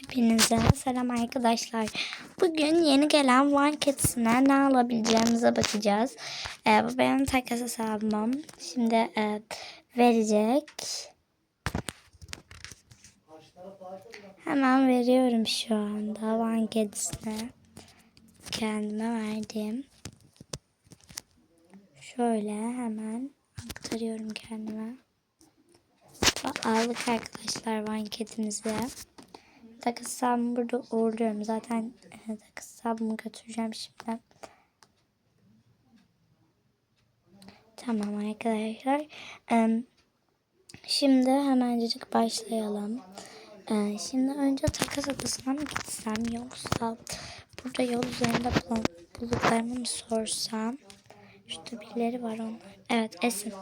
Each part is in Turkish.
Hepinize selam arkadaşlar. Bugün yeni gelen Kids'ine ne alabileceğimize bakacağız. Ee, bu benim takas hesabım. Şimdi e, verecek. Hemen veriyorum şu anda Kids'ine. Kendime verdim. Şöyle hemen aktarıyorum kendime. Aldık arkadaşlar One Hesabımı burada uğurluyorum. Zaten e, hesabımı götüreceğim şimdi. Tamam arkadaşlar. Şimdi hemencik başlayalım. E, şimdi önce takas adasına mı gitsem yoksa burada yol üzerinde bulduklarımı mı sorsam? Şurada birileri var onlar. Evet Esin.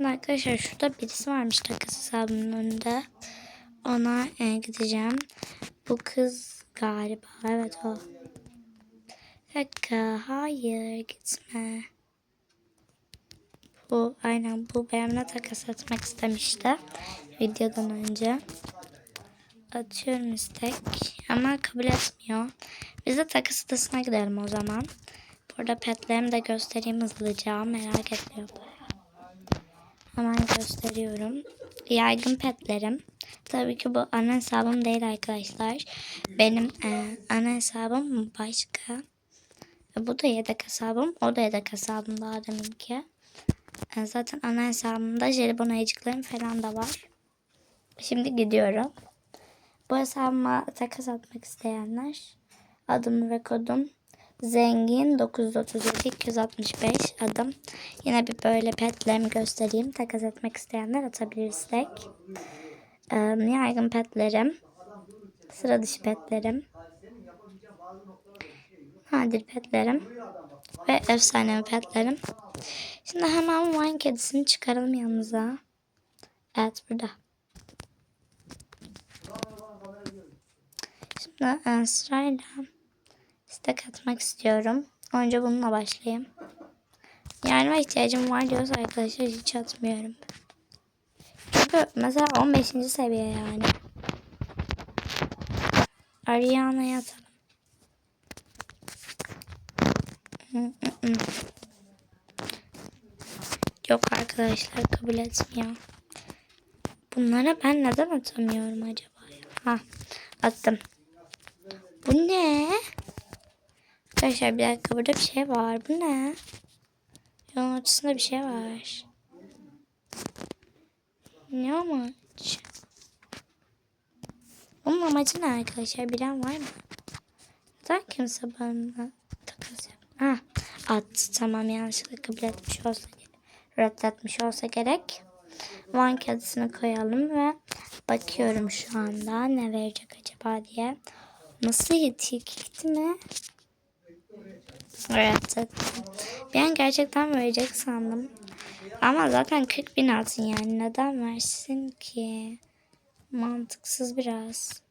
Arkadaşlar şurada birisi varmış takas hesabının önünde. Ona e, gideceğim. Bu kız galiba. Evet o. Dakika. Hayır gitme. Bu aynen bu benimle takas etmek istemişti. Videodan önce. Atıyorum istek. Ama kabul etmiyor. Biz de takas odasına gidelim o zaman. Burada petlerimi de göstereyim hızlıca. Merak etmiyor. Hemen gösteriyorum. Yaygın petlerim. Tabii ki bu ana hesabım değil arkadaşlar. Benim e, ana hesabım başka. E, bu da yedek hesabım. O da yedek hesabım daha deminki. E, zaten ana hesabımda jelibon ayıcıklarım falan da var. Şimdi gidiyorum. Bu hesabıma takas atmak isteyenler adım ve kodum Zengin 937 265 adım. Yine bir böyle petlerimi göstereyim. Takas etmek isteyenler atabilir istek. Ee, yaygın petlerim. Sıra dışı petlerim. Nadir petlerim. Ve efsane petlerim. Şimdi hemen wine kedisini çıkaralım yanımıza. Evet burada. Şimdi e, sırayla istek atmak istiyorum. Önce bununla başlayayım. Yardıma ihtiyacım var diyorsa arkadaşlar hiç atmıyorum. Çünkü mesela 15. seviye yani. Ariana'ya atalım. Yok arkadaşlar kabul etmiyor. Bunlara ben neden atamıyorum acaba? Ha attım. Bu ne? Arkadaşlar bir dakika burada bir şey var. Bu ne? Yolun ortasında bir şey var. Ne amaç? Bunun amacı ne arkadaşlar? Bilen var mı? Neden kimse bana takas? Ha, attı. Tamam yanlışlıkla kabul etmiş olsa. Reddetmiş olsa gerek. Van kedisini koyalım ve bakıyorum şu anda ne verecek acaba diye. Nasıl yetikli mi? Bir an gerçekten verecek sandım. Ama zaten 40 bin altın yani. Neden versin ki? Mantıksız biraz.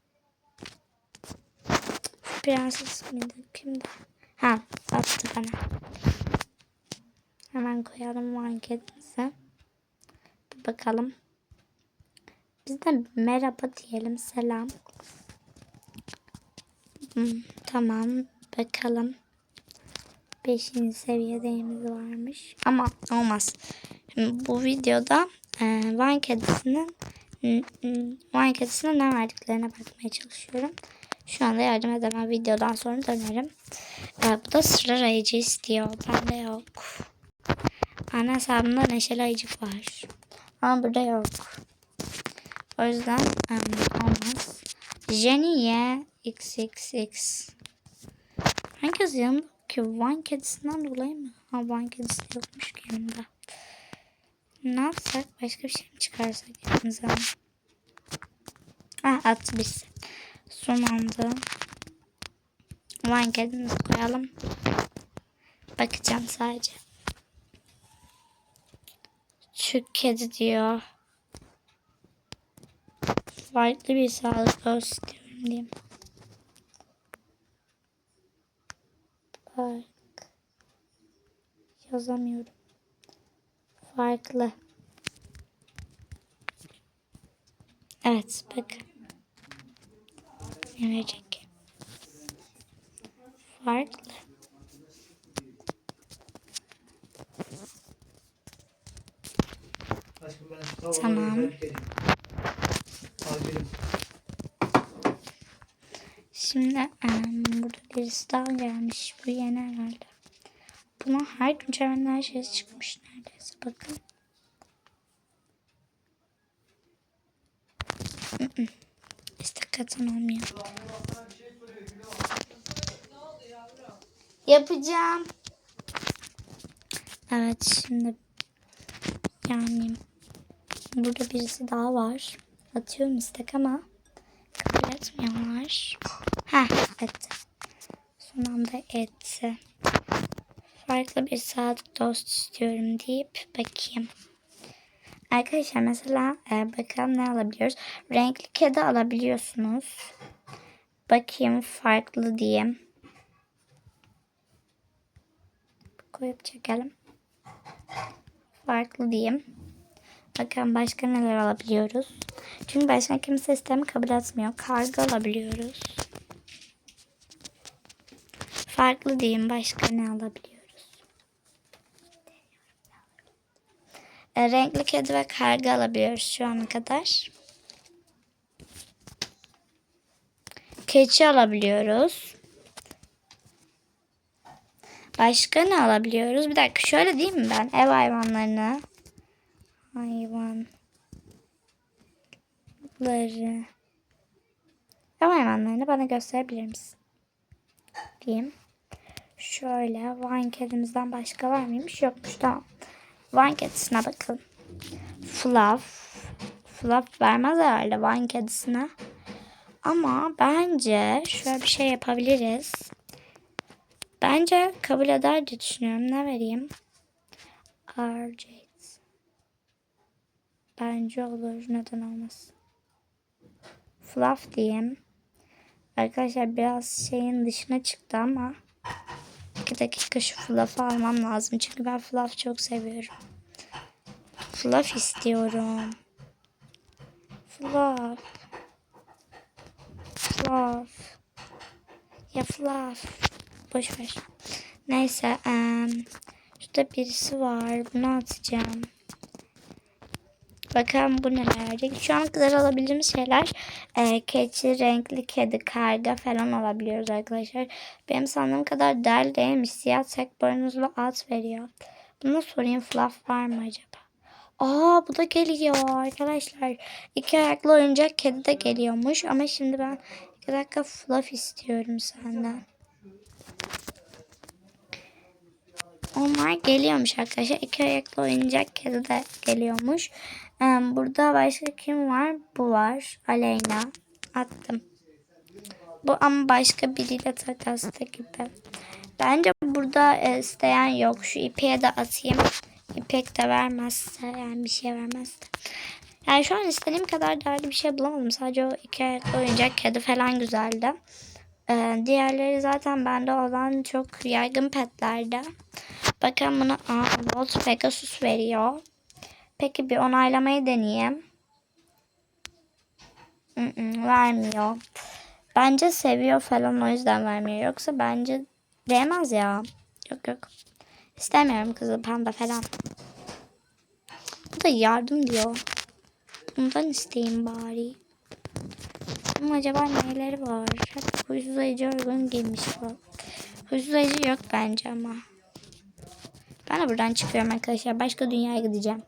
Prenses miydi? Kimdi? Ha attı bana. Hemen koyalım marketimize. Bakalım. Biz de merhaba diyelim. Selam. Hmm, tamam. Bakalım. Beşinci seviyedeyimiz varmış. Ama olmaz. Şimdi bu videoda e, Vine kedisinin Vine kedisine ne verdiklerine bakmaya çalışıyorum. Şu anda yardım edemem. Videodan sonra dönerim. E, bu da sıra ayıcı istiyor. Bende yok. Ana hesabımda neşeli ayıcık var. Ama burada yok. O yüzden um, olmaz. Jenny'ye XXX. Herkes yanında ki Van kedisinden dolayı mı? Ha Van kedisi yokmuş ki yanımda. Ne yapsak? Başka bir şey mi çıkarsak yanımıza? Ah at biz. Son anda. Van kedimizi koyalım. Bakacağım sadece. Çük kedi diyor. Farklı bir sağlık olsun diyorum diyeyim. Fark. Yazamıyorum. Farklı. Evet bak. Ne verecek? Farklı. Tamam. verip geleyim. Em, burada daha gelmiş. Bu yeni herhalde. Buna her gün çevrenden her şey çıkmış neredeyse. Bakın. İstek katan olmuyor. Yapacağım. Evet şimdi yani burada birisi daha var. Atıyorum istek ama kabul etmiyorlar. Ha etti. Son anda etti. Farklı bir saat dost istiyorum deyip bakayım. Arkadaşlar mesela e, bakalım ne alabiliyoruz. Renkli kedi alabiliyorsunuz. Bakayım farklı diyeyim. Koyup çekelim. Farklı diyeyim. Bakalım başka neler alabiliyoruz. Çünkü başka kimse istemi kabul etmiyor. Kargo alabiliyoruz. Farklı diyeyim. Başka ne alabiliyoruz? E, renkli kedi ve kargo alabiliyoruz şu ana kadar. Keçi alabiliyoruz. Başka ne alabiliyoruz? Bir dakika şöyle diyeyim mi ben? Ev hayvanlarını. Hayvanları. Ev hayvanlarını bana gösterebilir misin? Diyeyim. Şöyle Van kedimizden başka var mıymış? Yokmuş tamam. Van kedisine bakın. Fluff. Fluff vermez herhalde Van kedisine. Ama bence şöyle bir şey yapabiliriz. Bence kabul eder diye düşünüyorum. Ne vereyim? RJ. Bence olur. Neden olmaz? Fluff diyeyim. Arkadaşlar biraz şeyin dışına çıktı ama 2 dakika şu fluff'ı almam lazım. Çünkü ben fluff çok seviyorum. Fluff istiyorum. Fluff. Fluff. Ya fluff. Boş ver. Neyse. Um, şurada birisi var. Bunu atacağım. Bakalım bu neler. Şu ana kadar alabildiğimiz şeyler e, keçi, renkli kedi, karga falan alabiliyoruz arkadaşlar. Benim sandığım kadar del değilmiş. Siyah tek boynuzlu at veriyor. Buna sorayım fluff var mı acaba? Aa bu da geliyor arkadaşlar. İki ayaklı oyuncak kedi de geliyormuş. Ama şimdi ben iki dakika fluff istiyorum senden. Onlar geliyormuş arkadaşlar. İki ayaklı oyuncak kedi de geliyormuş. Burada başka kim var? Bu var. Aleyna. Attım. Bu ama başka biriyle takasta gibi. Bence burada e, isteyen yok. Şu ipeğe de atayım. İpek de vermezse yani bir şey vermezse. Yani şu an istediğim kadar değerli bir şey bulamadım. Sadece o iki oyuncak kedi falan güzeldi. Ee, diğerleri zaten bende olan çok yaygın petlerde. Bakın buna aa, Volt Pegasus veriyor. Peki bir onaylamayı deneyeyim. Vermiyor. Bence seviyor falan o yüzden vermiyor. Yoksa bence değmez ya. Yok yok. İstemiyorum kızıl panda falan. Bu da yardım diyor. Bundan isteyeyim bari. Ama acaba neleri var? Hep huysuz ayıcı uygun giymiş bu. Huysuz ayıcı yok bence ama. Ben de buradan çıkıyorum arkadaşlar. Başka dünyaya gideceğim.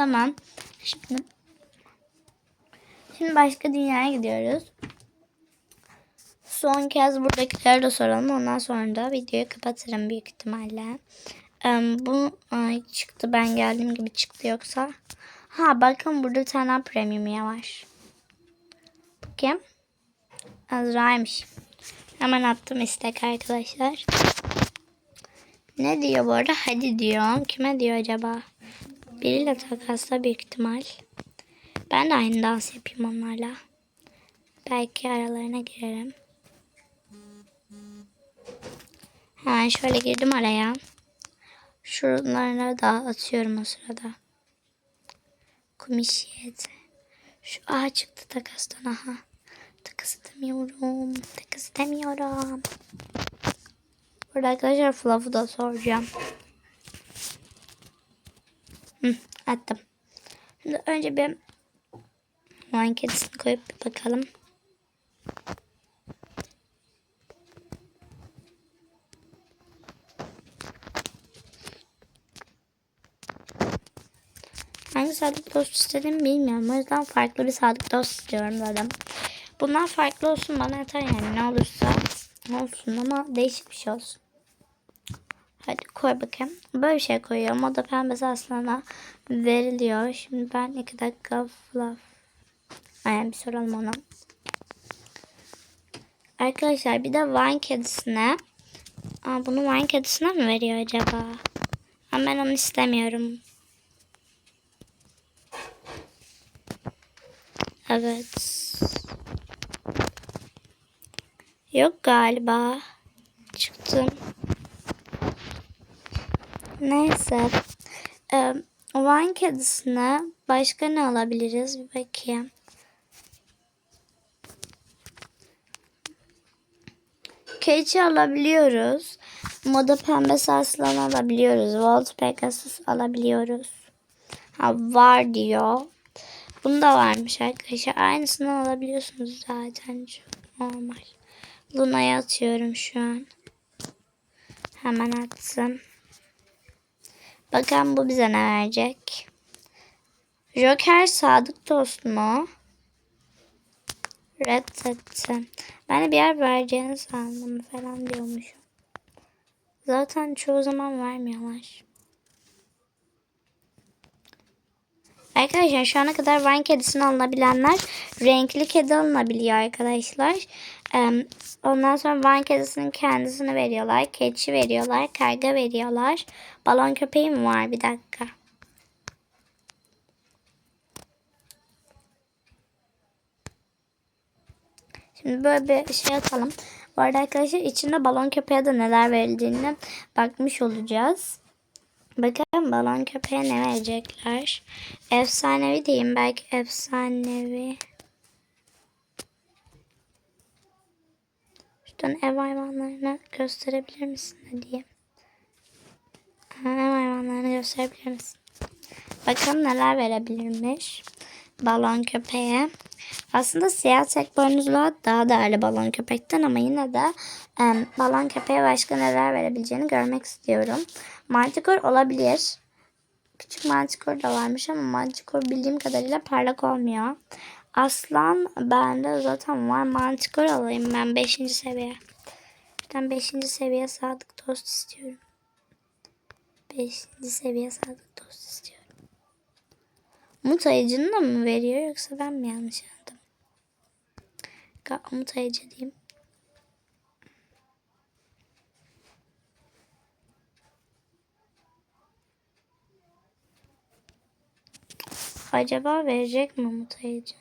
Tamam. Şimdi Şimdi başka dünyaya gidiyoruz. Son kez buradakileri de soralım. Ondan sonra da videoyu kapatırım büyük ihtimalle. Em, bu ay, çıktı. Ben geldiğim gibi çıktı yoksa. Ha bakın burada tane premium var. Bakayım. Azra'ymış. Hemen attım istek arkadaşlar. Ne diyor bu arada? Hadi diyor. Kime diyor acaba? Biriyle takasla büyük ihtimal. Ben de aynı dans yapayım onlarla. Belki aralarına girerim. Hemen şöyle girdim araya. Şunları da atıyorum o sırada. Kumişiyet. Şu A çıktı takastan aha. Takas edemiyorum. Takas edemiyorum. Burada arkadaşlar Fluff'u da soracağım. Attım. Şimdi önce bir Wine kedisini koyup bir bakalım. Hangi sadık dost istediğimi bilmiyorum. O yüzden farklı bir sadık dost istiyorum dedim. Bunlar farklı olsun bana yeter yani. Ne olursa olsun ama değişik bir şey olsun. Hadi koy bakayım. Böyle bir şey koyuyorum. O da pembesi aslana veriliyor. Şimdi ben iki dakika fluff. Aynen bir soralım ona. Arkadaşlar bir de wine kedisine. Aa, bunu wine kedisine mi veriyor acaba? Ama ben onu istemiyorum. Evet. Yok galiba. Çıktım. Neyse. Ee, wine kedisine başka ne alabiliriz? Bir bakayım. Keçi alabiliyoruz. Moda pembesi aslan alabiliyoruz. Volt Pegasus alabiliyoruz. Ha var diyor. Bunda varmış arkadaşlar. Aynısını alabiliyorsunuz zaten. Çok normal. Luna'ya atıyorum şu an. Hemen attım. Bakalım bu bize ne verecek. Joker sadık dost mu? Reddettim. Ben de bir yer vereceğini sandım falan diyormuşum. Zaten çoğu zaman vermiyorlar. Arkadaşlar şu ana kadar Vine kedisini alınabilenler renkli kedi alınabiliyor arkadaşlar. Ondan sonra Vine kedisinin kendisini veriyorlar. Keçi veriyorlar. Karga veriyorlar. Balon köpeği mi var? Bir dakika. Şimdi böyle bir şey atalım. Bu arada arkadaşlar içinde balon köpeğe de neler verildiğini bakmış olacağız. Bakalım balon köpeğe ne verecekler. Efsanevi diyeyim belki efsanevi. Şuradan ev hayvanlarını gösterebilir misin. Ha, ev hayvanlarını gösterebilir misin? Bakalım neler verebilirmiş. Balon köpeğe. Aslında siyah tek boynuzlu daha değerli balon köpekten ama yine de e, balon köpeğe başka neler verebileceğini görmek istiyorum. Mantikor olabilir. Küçük mantikor da varmış ama mantikor bildiğim kadarıyla parlak olmuyor. Aslan bende zaten var. Mantikor alayım ben 5. seviye. Ben 5. seviye sadık dost istiyorum. 5. seviye sadık dost istiyorum. Umut ayıcını da mı veriyor yoksa ben mi yanlış anladım? Umut ayıcı diyeyim. Acaba verecek mi Umut ayıcını?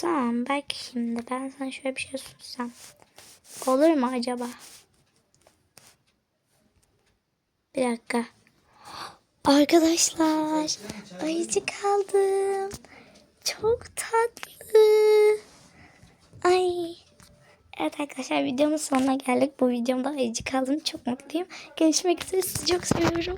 Tamam belki şimdi ben sana şöyle bir şey sunsam. Olur mu acaba? Bir dakika. Arkadaşlar ayıcık aldım. Çok tatlı. Ay. Evet arkadaşlar videomun sonuna geldik. Bu videomda ayıcık aldım. Çok mutluyum. Görüşmek üzere. Sizi çok seviyorum.